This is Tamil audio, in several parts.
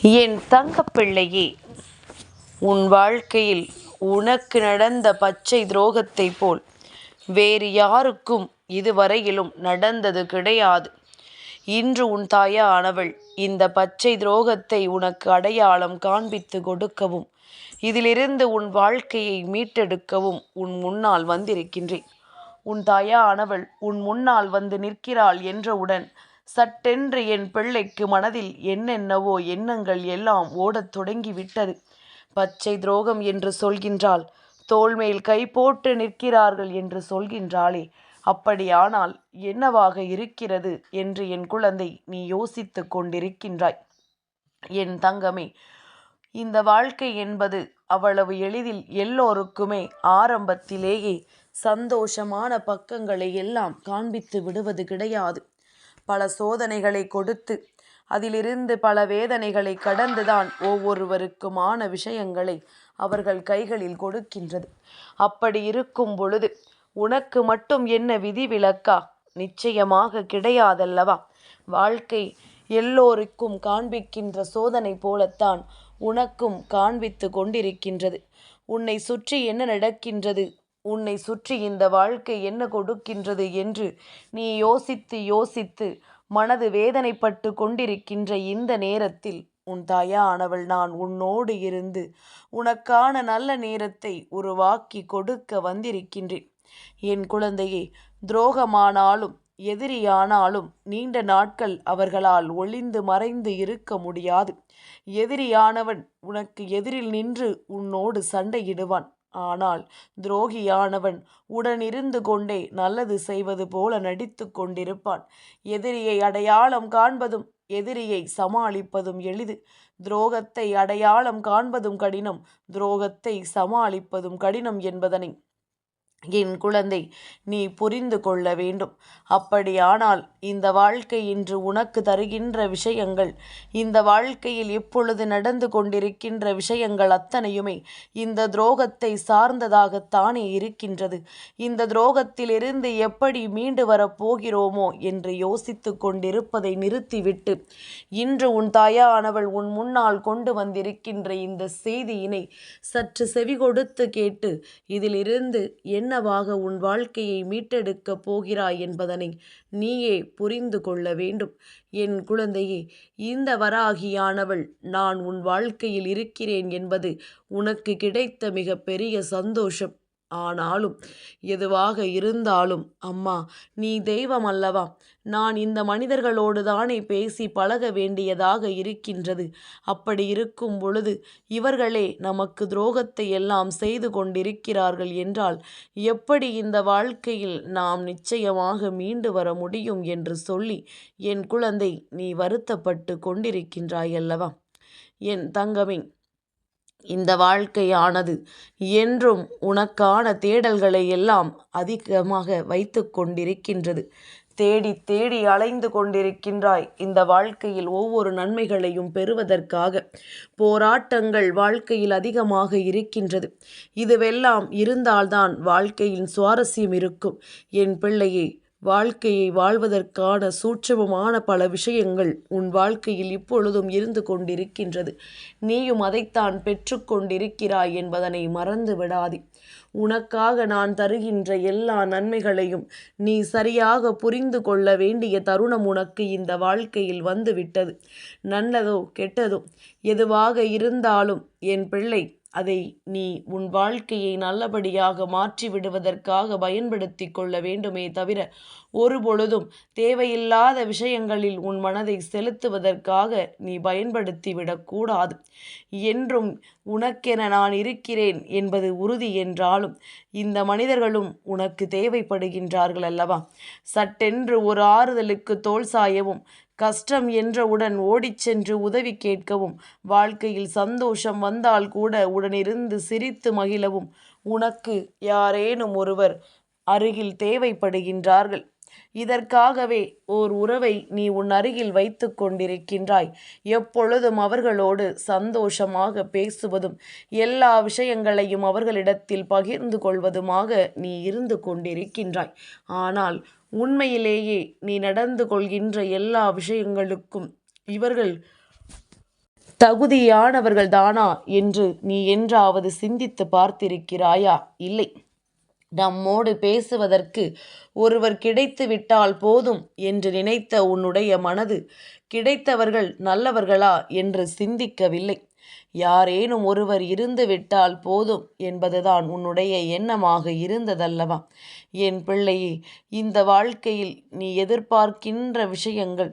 என் தங்கப்பிள்ளையே உன் வாழ்க்கையில் உனக்கு நடந்த பச்சை துரோகத்தைப் போல் வேறு யாருக்கும் இதுவரையிலும் நடந்தது கிடையாது. இன்று உன் தாயானவள் இந்த பச்சை துரோகத்தை உனக்கு அடையாளம் காண்பித்து கொடுக்கவும் இதிலிருந்து உன் வாழ்க்கையை மீட்டெடுக்கவும் உன் முன்னால் வந்திருக்கின்றேன். உன் தாயானவள் உன் முன்னால் வந்து நிற்கிறாள் என்றவுடன் சட்டென்று என் பிள்ளைக்கு மனதில் என்னென்னவோ எண்ணங்கள் எல்லாம் ஓடத் தொடங்கிவிட்டது. பச்சை துரோகம் என்று சொல்கின்றாள். தோள்மேல் கை போட்டு நிற்கிறார்கள் என்று சொல்கின்றாளே. அப்படியானால் என்னவாக இருக்கிறது என்று என் குழந்தை நீ யோசித்து கொண்டிருக்கின்றாய். என் தங்கமே இந்த வாழ்க்கை என்பது அவ்வளவு எளிதில் எல்லோருக்குமே ஆரம்பத்திலேயே சந்தோஷமான பக்கங்களை எல்லாம் காண்பித்து விடுவது கிடையாது. பல சோதனைகளை கொடுத்து அதிலிருந்து பல வேதனைகளை கடந்துதான் ஒவ்வொருவருக்குமான விஷயங்களை அவர்கள் கைகளில் கொடுக்கின்றது. அப்படி இருக்கும் பொழுது உனக்கு மட்டும் என்ன விதிவிலக்கா நிச்சயமாக கிடையாதல்லவா? வாழ்க்கை எல்லோருக்கும் காண்பிக்கின்ற சோதனை போலத்தான் உனக்கும் காண்பித்து கொண்டிருக்கின்றது. உன்னை சுற்றி என்ன நடக்கின்றது? உன்னை சுற்றி இந்த வாழ்க்கை என்ன கொடுக்கின்றது என்று நீ யோசித்து யோசித்து மனது வேதனைப்பட்டு கொண்டிருக்கின்ற இந்த நேரத்தில் உன் தாயானவள் நான் உன்னோடு இருந்து உனக்கான நல்ல நேரத்தை உருவாக்கி கொடுக்க வந்திருக்கின்றேன். என் குழந்தையே துரோகமானாலும் எதிரியானாலும் நீண்ட நாட்கள் அவர்களால் ஒளிந்து மறைந்து இருக்க முடியாது. எதிரியானவன் உனக்கு எதிரில் நின்று உன்னோடு சண்டையிடுவான். ஆனால் துரோகியானவன் உடனிருந்து கொண்டே நல்லது செய்வது போல நடித்து கொண்டிருப்பான். எதிரியை அடையாளம் காண்பதும் எதிரியை சமாளிப்பதும் எளிது. துரோகத்தை அடையாளம் காண்பதும் கடினம் துரோகத்தை சமாளிப்பதும் கடினம் என்பதனை என் குழந்தை நீ புரிந்து கொள்ள வேண்டும். அப்படியானால் இந்த வாழ்க்கை இன்று உனக்கு தருகின்ற விஷயங்கள் இந்த வாழ்க்கையில் இப்பொழுது நடந்து கொண்டிருக்கின்ற விஷயங்கள் அத்தனையுமே இந்த துரோகத்தை சார்ந்ததாகத்தானே இருக்கின்றது. இந்த துரோகத்திலிருந்து எப்படி மீண்டு வரப்போகிறோமோ என்று யோசித்து கொண்டிருப்பதை நிறுத்திவிட்டு இன்று உன் தாயானவள் உன் முன்னால் கொண்டு வந்திருக்கின்ற இந்த செய்தியினை சற்று செவி கொடுத்து கேட்டு இதிலிருந்து என் என்னவாக உன் வாழ்க்கையை மீட்டெடுக்கப் போகிறாய் என்பதனை நீயே புரிந்து கொள்ள வேண்டும். என் குழந்தையே இந்த வராகியானவள் நான் உன் வாழ்க்கையில் இருக்கிறேன் என்பது உனக்கு கிடைத்த மிக பெரிய சந்தோஷம். ஆனாலும் எதுவாக இருந்தாலும் அம்மா நீ தெய்வம் அல்லவா? நான் இந்த மனிதர்களோடு தானே பேசி பழக வேண்டியதாக இருக்கின்றது. அப்படி இருக்கும் பொழுது இவர்களே நமக்கு துரோகத்தை எல்லாம் செய்து கொண்டிருக்கிறார்கள் என்றால் எப்படி இந்த வாழ்க்கையில் நாம் நிச்சயமாக மீண்டு வர முடியும் என்று சொல்லி என் குழந்தை நீ வருத்தப்பட்டு கொண்டிருக்கின்றாயல்லவா? என் தங்கமே இந்த வாழ்க்கையானது என்றும் உனக்கான தேடல்களை எல்லாம் அதிகமாக வைத்து கொண்டிருக்கின்றது. தேடி தேடி அலைந்து கொண்டிருக்கின்றாய் இந்த வாழ்க்கையில் ஒவ்வொரு நன்மைகளையும் பெறுவதற்காக. போராட்டங்கள் வாழ்க்கையில் அதிகமாக இருக்கின்றது. இதுவெல்லாம் இருந்தால்தான் வாழ்க்கையின் சுவாரஸ்யம் இருக்கும். என் பிள்ளையை வாழ்க்கையை வாழ்வதற்கான சூட்சமமான பல விஷயங்கள் உன் வாழ்க்கையில் இப்பொழுதும் இருந்து கொண்டிருக்கின்றது. நீயும் அதைத்தான் பெற்றுக்கொண்டிருக்கிறாய் என்பதனை மறந்து விடாதே. உனக்காக நான் தருகின்ற எல்லா நன்மைகளையும் நீ சரியாக புரிந்து கொள்ள வேண்டிய தருணம் உனக்கு இந்த வாழ்க்கையில் வந்துவிட்டது. நல்லதோ கெட்டதோ எதுவாக இருந்தாலும் என் பிள்ளை அதை நீ உன் வாழ்க்கையை நல்லபடியாக மாற்றி விடுவதற்காக பயன்படுத்தி கொள்ள வேண்டுமே தவிர ஒருபொழுதும் தேவையில்லாத விஷயங்களில் உன் மனதை செலுத்துவதற்காக நீ பயன்படுத்தி விடக்கூடாது என்றும் உனக்கென நான் இருக்கிறேன் என்பது உறுதி என்றாலும் இந்த மனிதர்களும் உனக்கு தேவைப்படுகின்றார்கள் அல்லவா? சட்டென்று ஒரு ஆறுதலுக்கு தோல் சாயவும் கஷ்டம் என்றவுடன் ஓடிச் சென்று உதவி கேட்கவும் வாழ்க்கையில் சந்தோஷம் வந்தால் கூட உடனிருந்து சிரித்து மகிழவும். உனக்கு யாரேனும் ஒருவர் அருகில் தேவைப்படுகின்றார்கள். இதற்காகவே ஓர் உறவை நீ உன் அருகில் வைத்து கொண்டிருக்கின்றாய். எப்பொழுதும் அவர்களோடு சந்தோஷமாக பேசுவதும் எல்லா விஷயங்களையும் அவர்களிடத்தில் பகிர்ந்து கொள்வதுமாக நீ இருந்து கொண்டிருக்கின்றாய். ஆனால் உண்மையிலேயே நீ நடந்து கொள்கின்ற எல்லா விஷயங்களுக்கும் இவர்கள் தகுதியானவர்கள் தானா என்று நீ என்றாவது சிந்தித்து பார்த்திருக்கிறாயா? இல்லை. நம்மோடு பேசுவதற்கு ஒருவர் கிடைத்து விட்டால் போதும் என்று நினைத்த உன்னுடைய மனது கிடைத்தவர்கள் நல்லவர்களா என்று சிந்திக்கவில்லை. யாரேனும் ஒருவர் இருந்து விட்டால் போதும் என்பதுதான் உன்னுடைய எண்ணமாக இருந்ததல்லவா? என் பிள்ளையே இந்த வாழ்க்கையில் நீ எதிர்பார்க்கின்ற விஷயங்கள்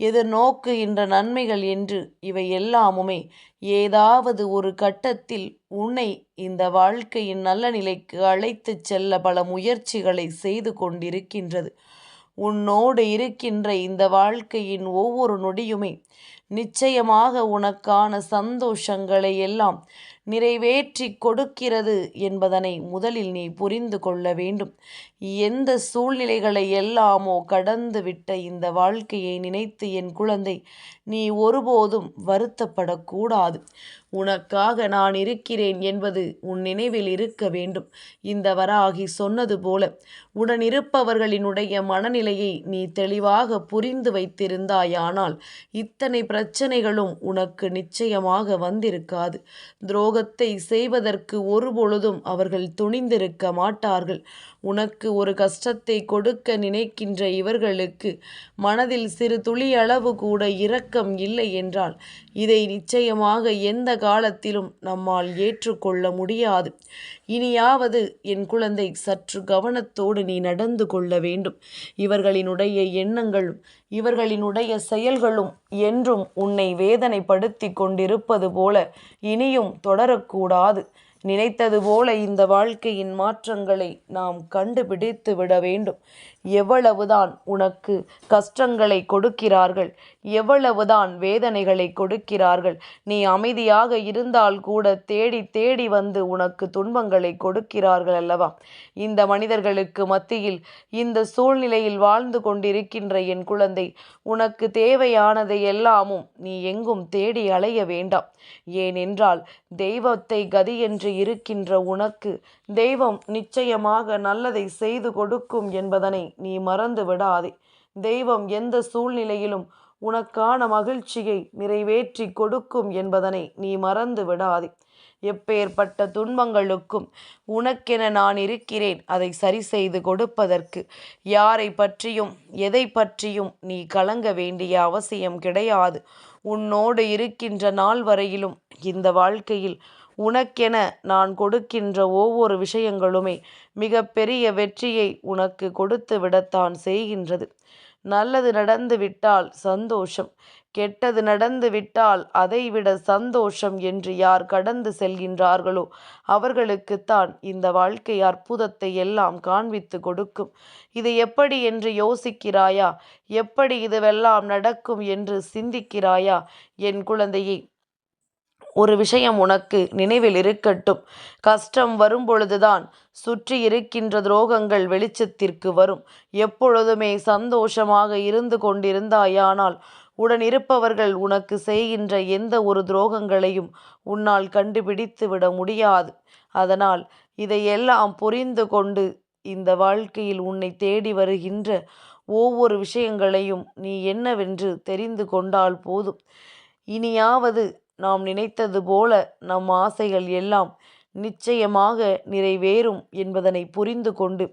எதிர்நோக்குகின்ற நன்மைகள் என்று இவை எல்லாமுமே ஏதாவது ஒரு கட்டத்தில் உன்னை இந்த வாழ்க்கையின் நல்ல நிலைக்கு அழைத்துச் செல்ல பல முயற்சிகளை செய்து கொண்டிருக்கின்றது. உன்னோடு இருக்கின்ற இந்த வாழ்க்கையின் ஒவ்வொரு நொடியுமே நிச்சயமாக உனக்கான சந்தோஷங்களை எல்லாம் நிறைவேற்றி கொடுக்கிறது என்பதனை முதலில் நீ புரிந்து கொள்ள வேண்டும். எந்த சூழ்நிலைகளை எல்லாமோ கடந்து விட்ட இந்த வாழ்க்கையை நினைத்து என் குழந்தை நீ ஒருபோதும் வருத்தப்படக்கூடாது. உனக்காக நான் இருக்கிறேன் என்பது உன் நினைவில் இருக்க வேண்டும். இந்த வராகி சொன்னது போல உடனிருப்பவர்களினுடைய மனநிலையை நீ தெளிவாக புரிந்து வைத்திருந்தாயானால் இத்தனை பிரச்சனைகளும் உனக்கு நிச்சயமாக வந்திருக்காது. துரோகத்தை செய்வதற்கு ஒருபொழுதும் அவர்கள் துணிந்திருக்க மாட்டார்கள். உனக்கு ஒரு கஷ்டத்தை கொடுக்க நினைக்கின்ற இவர்களுக்கு மனதில் சிறு துளி அளவு கூட இரக்கம் இல்லை என்றால் இதை நிச்சயமாக எந்த காலத்திலும் நம்மால் ஏற்றுக்கொள்ள முடியாது. இனியாவது என் குழந்தை சற்று கவனத்தோடு நீ நடந்து கொள்ள வேண்டும். இவர்களினுடைய எண்ணங்களும் இவர்களினுடைய செயல்களும் என்றும் உன்னை வேதனைப்படுத்தி கொண்டிருப்பது போல இனியும் தொடரக்கூடாது. நினைத்தது போல இந்த வாழ்க்கையின் மாற்றங்களை நாம் கண்டுபிடித்து விட வேண்டும். எவ்வளவுதான் உனக்கு கஷ்டங்களை கொடுக்கிறார்கள் எவ்வளவுதான் வேதனைகளை கொடுக்கிறார்கள் நீ அமைதியாக இருந்தால் கூட தேடி தேடி வந்து உனக்கு துன்பங்களை கொடுக்கிறார்கள் அல்லவா? இந்த மனிதர்களுக்கு மத்தியில் இந்த சூழ்நிலையில் வாழ்ந்து கொண்டிருக்கின்ற என் குழந்தை உனக்கு தேவையானதை எல்லாமும் நீ எங்கும் தேடி அலைய வேண்டாம். ஏனென்றால் தெய்வத்தை கதி என்று இருக்கின்ற உனக்கு தெய்வம் நிச்சயமாக நல்லதை செய்து கொடுக்கும் என்பதனை நீ மறந்து விடாதே. தெய்வம் எந்த சூழ்நிலையிலும் உனக்கான மகிழ்ச்சியை நிறைவேற்றி கொடுக்கும் என்பதனை நீ மறந்து விடாதே. எப்பேற்பட்ட துன்பங்களுக்கும் உனக்கென நான் இருக்கிறேன் அதை சரி செய்து கொடுப்பதற்கு. யாரை பற்றியும் எதை பற்றியும் நீ கலங்க வேண்டிய அவசியம் கிடையாது. உன்னோடு இருக்கின்ற நாள் வரையிலும் இந்த வாழ்க்கையில் உனக்கென நான் கொடுக்கின்ற ஒவ்வொரு விஷயங்களுமே மிக பெரிய வெற்றியை உனக்கு கொடுத்து விடத்தான் செய்கின்றது. நல்லது நடந்து விட்டால் சந்தோஷம் கெட்டது நடந்து விட்டால் அதைவிட சந்தோஷம் என்று யார் கடந்து செல்கின்றார்களோ அவர்களுக்குத்தான் இந்த வாழ்க்கை அற்புதத்தை எல்லாம் காண்பித்து கொடுக்கும். இது எப்படி என்று யோசிக்கிறாயா? எப்படி இதுவெல்லாம் நடக்கும் என்று சிந்திக்கிறாயா? என் குழந்தையை ஒரு விஷயம் உனக்கு நினைவில் இருக்கட்டும். கஷ்டம் வரும்பொழுதுதான் சுற்றி இருக்கின்ற துரோகங்கள் வெளிச்சத்திற்கு வரும். எப்பொழுதுமே சந்தோஷமாக இருந்து கொண்டிருந்தாயானால் உடன் இருப்பவர்கள் உனக்கு செய்கின்ற எந்த ஒரு துரோகங்களையும் உன்னால் கண்டுபிடித்து விட முடியாது. அதனால் இதையெல்லாம் புரிந்து கொண்டு இந்த வாழ்க்கையில் உன்னை தேடி வருகின்ற ஒவ்வொரு விஷயங்களையும் நீ என்னவென்று தெரிந்து கொண்டால் போதும். இனியாவது நாம் நினைத்தது போல நம் ஆசைகள் எல்லாம் நிச்சயமாக நிறைவேறும் என்பதனை புரிந்து கொண்டு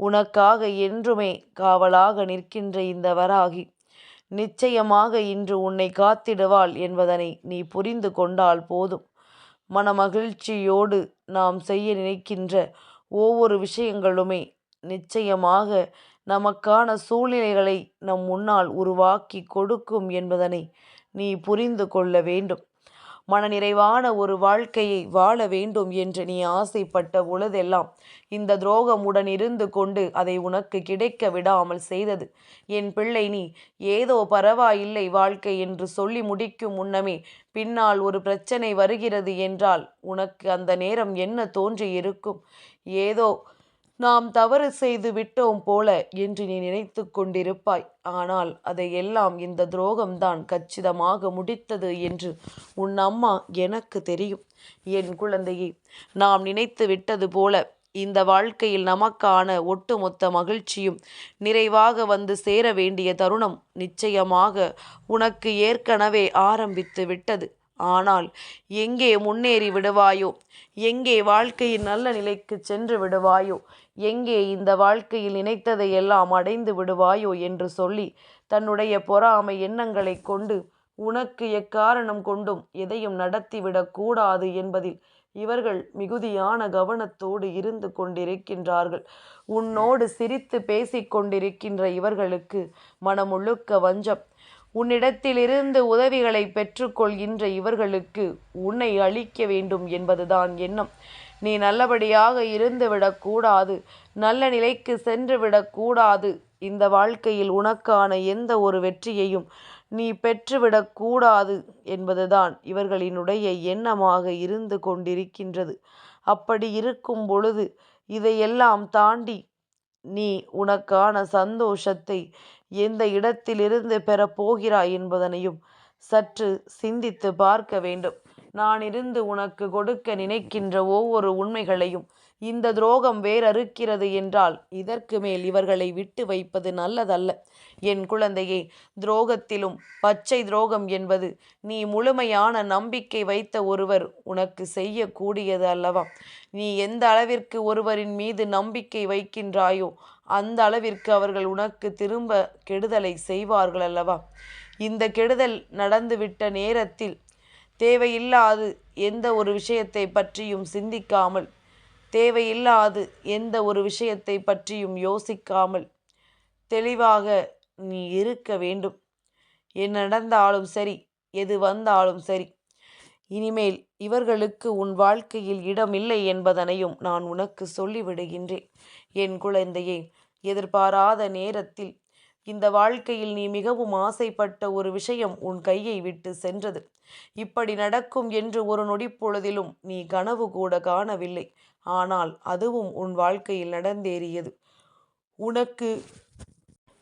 உனக்காக என்றுமே காவலாக நிற்கின்ற இந்த வராகி நிச்சயமாக இன்று உன்னை காத்திடுவாள் என்பதனை நீ புரிந்து கொண்டால் போதும். மனமகிழ்ச்சியோடு நாம் செய்ய நினைக்கின்ற ஒவ்வொரு விஷயங்களுமே நிச்சயமாக நமக்கான சூழ்நிலைகளை நம் முன்னால் உருவாக்கி கொடுக்கும் என்பதனை நீ புரிந்து கொள்ள வேண்டும். மனநிறைவான ஒரு வாழ்க்கையை வாழ வேண்டும் என்று நீ ஆசைப்பட்ட பொழுதெல்லாம் இந்த துரோகமுடன் இருந்து கொண்டு அதை உனக்கு கிடைக்க விடாமல் செய்தது. என் பிள்ளை நீ ஏதோ பரவாயில்லை வாழ்க்கை என்று சொல்லி முடிக்கும் முன்னமே பின்னால் ஒரு பிரச்சனை வருகிறது என்றால் உனக்கு அந்த நேரம் என்ன தோன்றி இருக்கும் ஏதோ நாம் தவறு செய்து விட்டோம் போல என்று நீ நினைத்து கொண்டிருப்பாய். ஆனால் அதையெல்லாம் இந்த துரோகம்தான் கச்சிதமாக முடித்தது என்று உன் அம்மா எனக்கு தெரியும். என் குழந்தையே நாம் நினைத்து விட்டது போல இந்த வாழ்க்கையில் நமக்கான ஒட்டுமொத்த மகிழ்ச்சியும் நிறைவாக வந்து சேர வேண்டிய தருணம் நிச்சயமாக உனக்கு ஏற்கனவே ஆரம்பித்து விட்டது. ஆனால் எங்கே முன்னேறி விடுவாயோ எங்கே வாழ்க்கையின் நல்ல நிலைக்கு சென்று விடுவாயோ எங்கே இந்த வாழ்க்கையில் நினைத்ததை எல்லாம் அடைந்து விடுவாயோ என்று சொல்லி தன்னுடைய பொறாமை எண்ணங்களை கொண்டு உனக்கு எக்காரணம் கொண்டும் எதையும் நடத்திவிடக் கூடாது என்பதில் இவர்கள் மிகுதியான கவனத்தோடு இருந்து கொண்டிருக்கின்றார்கள். உன்னோடு சிரித்து பேசிக் கொண்டிருக்கின்ற இவர்களுக்கு மனமுழுக்க வஞ்சம். உன்னிடத்திலிருந்து உதவிகளை பெற்றுக்கொள்கின்ற இவர்களுக்கு உன்னை அழிக்க வேண்டும் என்பதுதான் எண்ணம். நீ நல்லபடியாக இருந்துவிடக்கூடாது நல்ல நிலைக்கு சென்று விடக்கூடாது. இந்த வாழ்க்கையில் உனக்கான எந்த ஒரு வெற்றியையும் நீ பெற்றுவிடக்கூடாது என்பதுதான் இவர்களினுடைய எண்ணமாக இருந்து கொண்டிருக்கின்றது. அப்படி இருக்கும் பொழுது இதையெல்லாம் தாண்டி நீ உனக்கான சந்தோஷத்தை எந்த இடத்திலிருந்து பெறப்போகிறாய் என்பதனையும் சற்று சிந்தித்து பார்க்க வேண்டும். நான் இருந்து உனக்கு கொடுக்க நினைக்கின்ற ஒவ்வொரு உண்மைகளையும் இந்த துரோகம் வேறறுக்கிறது என்றால் இதற்கு மேல் இவர்களை விட்டு வைப்பது நல்லதல்ல. என் குழந்தையே துரோகத்திலும் பச்சை துரோகம் என்பது நீ முழுமையான நம்பிக்கை வைத்த ஒருவர் உனக்கு செய்யக்கூடியது அல்லவா? நீ எந்த அளவிற்கு ஒருவரின் மீது நம்பிக்கை வைக்கின்றாயோ அந்த அளவிற்கு அவர்கள் உனக்கு திரும்ப கெடுதலை செய்வார்கள் அல்லவா? இந்த கெடுதல் நடந்துவிட்ட நேரத்தில் தேவையில்லாது எந்த ஒரு விஷயத்தை பற்றியும் சிந்திக்காமல் தேவையில்லாது எந்த ஒரு விஷயத்தை பற்றியும் யோசிக்காமல் தெளிவாக நீ இருக்க வேண்டும். என்ன நடந்தாலும் சரி எது வந்தாலும் சரி இனிமேல் இவர்களுக்கு உன் வாழ்க்கையில் இடமில்லை என்பதனையும் நான் உனக்கு சொல்லிவிடுகின்றேன். என் குழந்தையை எதிர்பாராத நேரத்தில் இந்த வாழ்க்கையில் நீ மிகவும் ஆசைப்பட்ட ஒரு விஷயம் உன் கையை விட்டு சென்றது. இப்படி நடக்கும் என்று ஒரு நொடிப்பொழுதிலும் நீ கனவு கூட காணவில்லை. ஆனால் அதுவும் உன் வாழ்க்கையில் நடந்தேறியது. உனக்கு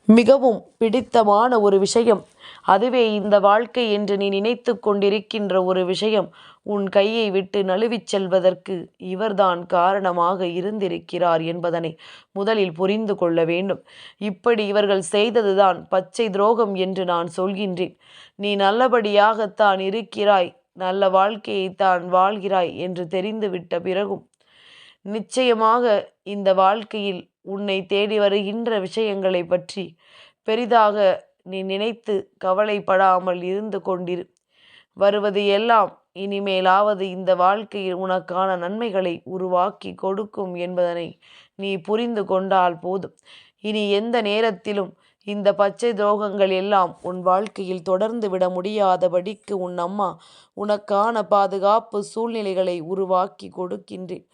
மிகவும் பிடித்தமான ஒரு விஷயம். அதுவே இந்த வாழ்க்கை என்று நீ நினைத்து கொண்டிருக்கின்ற ஒரு விஷயம். உன் கையை விட்டு நழுவிச் செல்வதற்கு இவர்தான் காரணமாக இருந்திருக்கிறார் என்பதனை முதலில் புரிந்து கொள்ள வேண்டும். இப்படி இவர்கள் செய்ததுதான் பச்சை துரோகம் என்று நான் சொல்கின்றேன். நீ நல்லபடியாகத்தான் இருக்கிறாய். நல்ல வாழ்க்கையைத்தான் வாழ்கிறாய் என்று தெரிந்துவிட்ட பிறகும் நிச்சயமாக இந்த வாழ்க்கையில் உன்னை தேடி வருகின்ற விஷயங்களை பற்றி பெரிதாக நீ நினைத்து கவலைப்படாமல் இருந்து கொண்டிரு. வருவது எல்லாம் இனிமேலாவது இந்த வாழ்க்கையில் உனக்கான நன்மைகளை உருவாக்கி கொடுக்கும் என்பதனை நீ புரிந்து கொண்டால் போதும். இனி எந்த நேரத்திலும் இந்த பச்சை துரோகங்கள் எல்லாம் உன் வாழ்க்கையில் தொடர்ந்து விட முடியாதபடிக்கு உன் அம்மா உனக்கான பாதுகாப்பு சூழ்நிலைகளை உருவாக்கி கொடுக்கின்றேன்.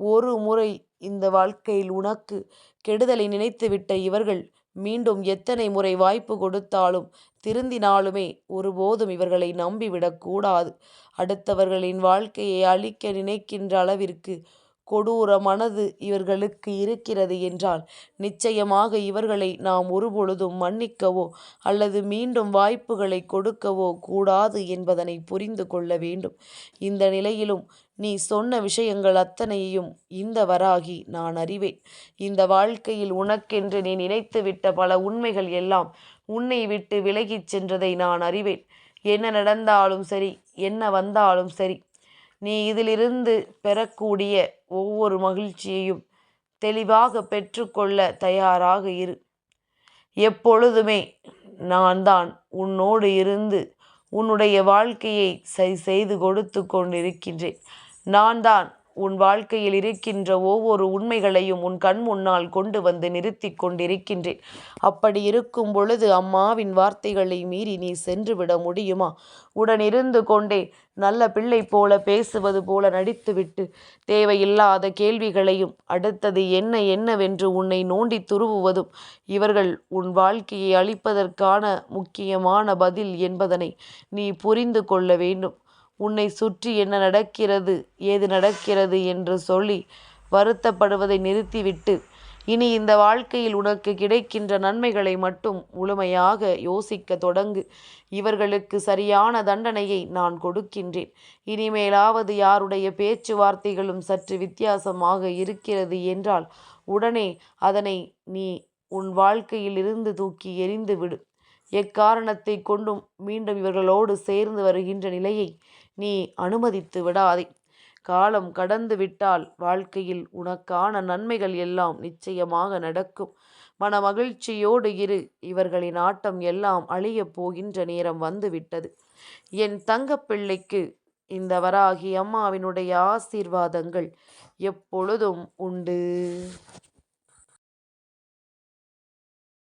ஒரு முறை இந்த வாழ்க்கையில் உனக்கு கெடுதலை நினைத்துவிட்ட இவர்கள் மீண்டும் எத்தனை முறை வாய்ப்பு கொடுத்தாலும் திருந்தினாலுமே ஒருபோதும் இவர்களை நம்பிவிடக்கூடாது. அடுத்தவர்களின் வாழ்க்கையை அழிக்க நினைக்கின்ற அளவிற்கு கொடூர மனது இவர்களுக்கு இருக்கிறது என்றால் நிச்சயமாக இவர்களை நாம் ஒருபொழுதும் மன்னிக்கவோ அல்லது மீண்டும் வாய்ப்புகளை கொடுக்கவோ கூடாது என்பதனை புரிந்து கொள்ள வேண்டும். இந்த நிலையிலும் நீ சொன்ன விஷயங்கள் அத்தனையையும் இந்த வராகி நான் அறிவேன். இந்த வாழ்க்கையில் உனக்கென்று நீ நினைத்துவிட்ட பல உண்மைகள் எல்லாம் உன்னை விட்டு விலகிச் சென்றதை நான் அறிவேன். என்ன நடந்தாலும் சரி என்ன வந்தாலும் சரி நீ இதிலிருந்து பெறக்கூடிய ஒவ்வொரு மகிழ்ச்சியையும் தெளிவாக பெற்றுக்கொள்ள தயாராக இரு. எப்பொழுதுமே நான் தான் உன்னோடு இருந்து உன்னுடைய வாழ்க்கையை சரி செய்து கொடுத்து கொண்டிருக்கின்றேன். நான் தான் உன் வாழ்க்கையில் இருக்கின்ற ஒவ்வொரு உண்மைகளையும் உன் கண் முன்னால் கொண்டு வந்து நிறுத்தி கொண்டிருக்கின்றேன். அப்படி இருக்கும் பொழுது அம்மாவின் வார்த்தைகளை மீறி நீ சென்று விட முடியுமா? உடனிருந்து கொண்டே நல்ல பிள்ளை போல பேசுவது போல நடித்துவிட்டு தேவையில்லாத கேள்விகளையும் அடுத்தது என்ன என்னவென்று உன்னை நோண்டி துருவுவதும் இவர்கள் உன் வாழ்க்கையை அளிப்பதற்கான முக்கியமான பதில் என்பதனை நீ புரிந்து கொள்ள வேண்டும். உன்னை சுற்றி என்ன நடக்கிறது ஏது நடக்கிறது என்று சொல்லி வருத்தப்படுவதை நிறுத்திவிட்டு இனி இந்த வாழ்க்கையில் உனக்கு கிடைக்கின்ற நன்மைகளை மட்டும் முழுமையாக யோசிக்க தொடங்கு. இவர்களுக்கு சரியான தண்டனையை நான் கொடுக்கின்றேன். இனிமேலாவது யாருடைய பேச்சுவார்த்தைகளும் சற்று வித்தியாசமாக இருக்கிறது என்றால் உடனே அதனை நீ உன் வாழ்க்கையில் இருந்து தூக்கி எறிந்து விடு எக்காரணத்தை கொண்டும் மீண்டும் இவர்களோடு சேர்ந்து வருகின்ற நிலையை நீ அனுமதித்து விடாதே. காலம் கடந்து விட்டால் வாழ்க்கையில் உனக்கான நன்மைகள் எல்லாம் நிச்சயமாக நடக்கும். மன மகிழ்ச்சியோடு இரு. இவர்களின் ஆட்டம் எல்லாம் அழியப் போகின்ற நேரம் வந்துவிட்டது என் தங்கப்பிள்ளைக்கு இந்த வராகி அம்மாவினுடைய ஆசீர்வாதங்கள் எப்பொழுதும் உண்டு.